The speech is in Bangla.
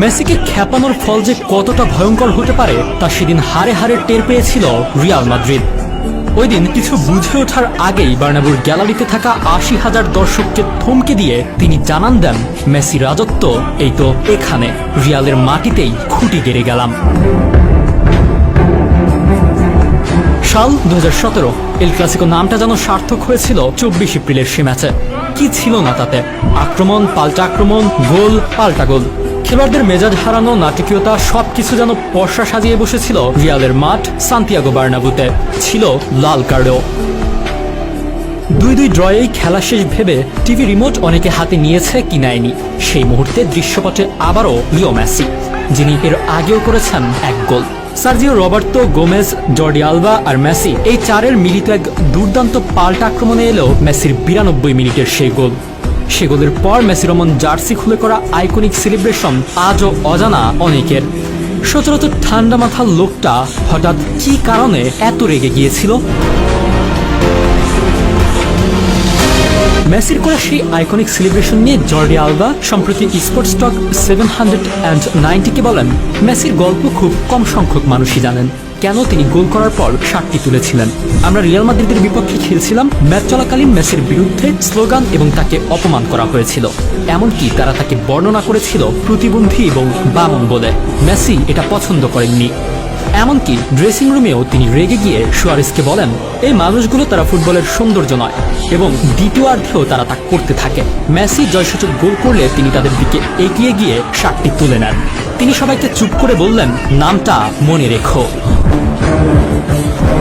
মেসিকে খ্যাপানোর ফল যে কতটা ভয়ঙ্কর হতে পারে, তা সেদিন হারে হারে টের পেয়েছিল রিয়াল মাদ্রিদ। ওই দিন কিছু বুঝে ওঠার আগেই বার্নাবুর গ্যালারিতে থাকা আশি হাজার দর্শককে থমকে দিয়ে তিনি জানান দেন, মেসি রাজত্ব, এই তো এখানে। রিয়ালের মাটিতেই খুঁটি গেড়ে গেলাম। সাল দু হাজার সতেরো, এল ক্লাসিকো নামটা যেন সার্থক হয়েছিল চব্বিশ এপ্রিলের সে ম্যাচে। কি ছিল না তাতে? আক্রমণ, পাল্টা আক্রমণ, গোল, পাল্টা গোল। খেলোয়াড়দের মেজাজ হারানো, নাটকীয়তা, সবকিছু যেন পর্ষা সাজিয়ে বসেছিল রিয়ালের মাঠ সান্তিয়াগো বার্নাবুতে। ছিল লাল কার্ডও। দুই দুই ড্রয়েই খেলা শেষ ভেবে টিভি রিমোট অনেকে হাতে নিয়েছে কি নেয়নি। সেই মুহূর্তে দৃশ্যপটে আবারও লিও মেসি, যিনি এর আগেও করেছেন এক goal. Sergio Roberto, Gomez, Jordi Alba আর মেসি এই চারের মিলিত এক দুর্দান্ত পাল্টা আক্রমণে এলো মেসির বিরানব্বই মিনিটের সেই গোল। সে গোলের পর মেসি রমন জার্সি খুলে করা আইকনিক সেলিব্রেশন আজও অজানা অনেকের। সচরাচর ঠান্ডা মাথার লোকটা হঠাৎ কি কারণে এত রেগে গিয়েছিল? মেসির করা সেই আইকনিক সেলিব্রেশন নিয়ে জর্ডি আলবা, সম্প্রতি sports stock seven hundred and নাইনটিকে বলেন, মেসির গল্প খুব কম সংখ্যক মানুষই জানেন। কেন তিনি গোল করার পর শার্টটি তুলেছিলেন? আমরা রিয়াল মাদ্রিদের বিপক্ষে খেলছিলাম, ম্যাচ চলাকালীন মেসির বিরুদ্ধে স্লোগান এবং তাকে অপমান করা হয়েছিল। এমনকি তারা তাকে বর্ণনা করেছিল প্রতিবন্ধী এবং বামন বলে। মেসি এটা পছন্দ করেননি। এমনকি ড্রেসিং রুমেও তিনি রেগে গিয়ে সুয়ারেসকে বলেন, এই মানুষগুলো তারা ফুটবলের সৌন্দর্য নয় এবং দ্বিতীয়ার্ধেও তারা তা করতে থাকে। মেসি জয়সূচক গোল করলে তিনি তাদের দিকে এগিয়ে গিয়ে শার্টটি তুলে নেন। তিনি সবাইকে চুপ করে বললেন, নামটা মনে রেখো।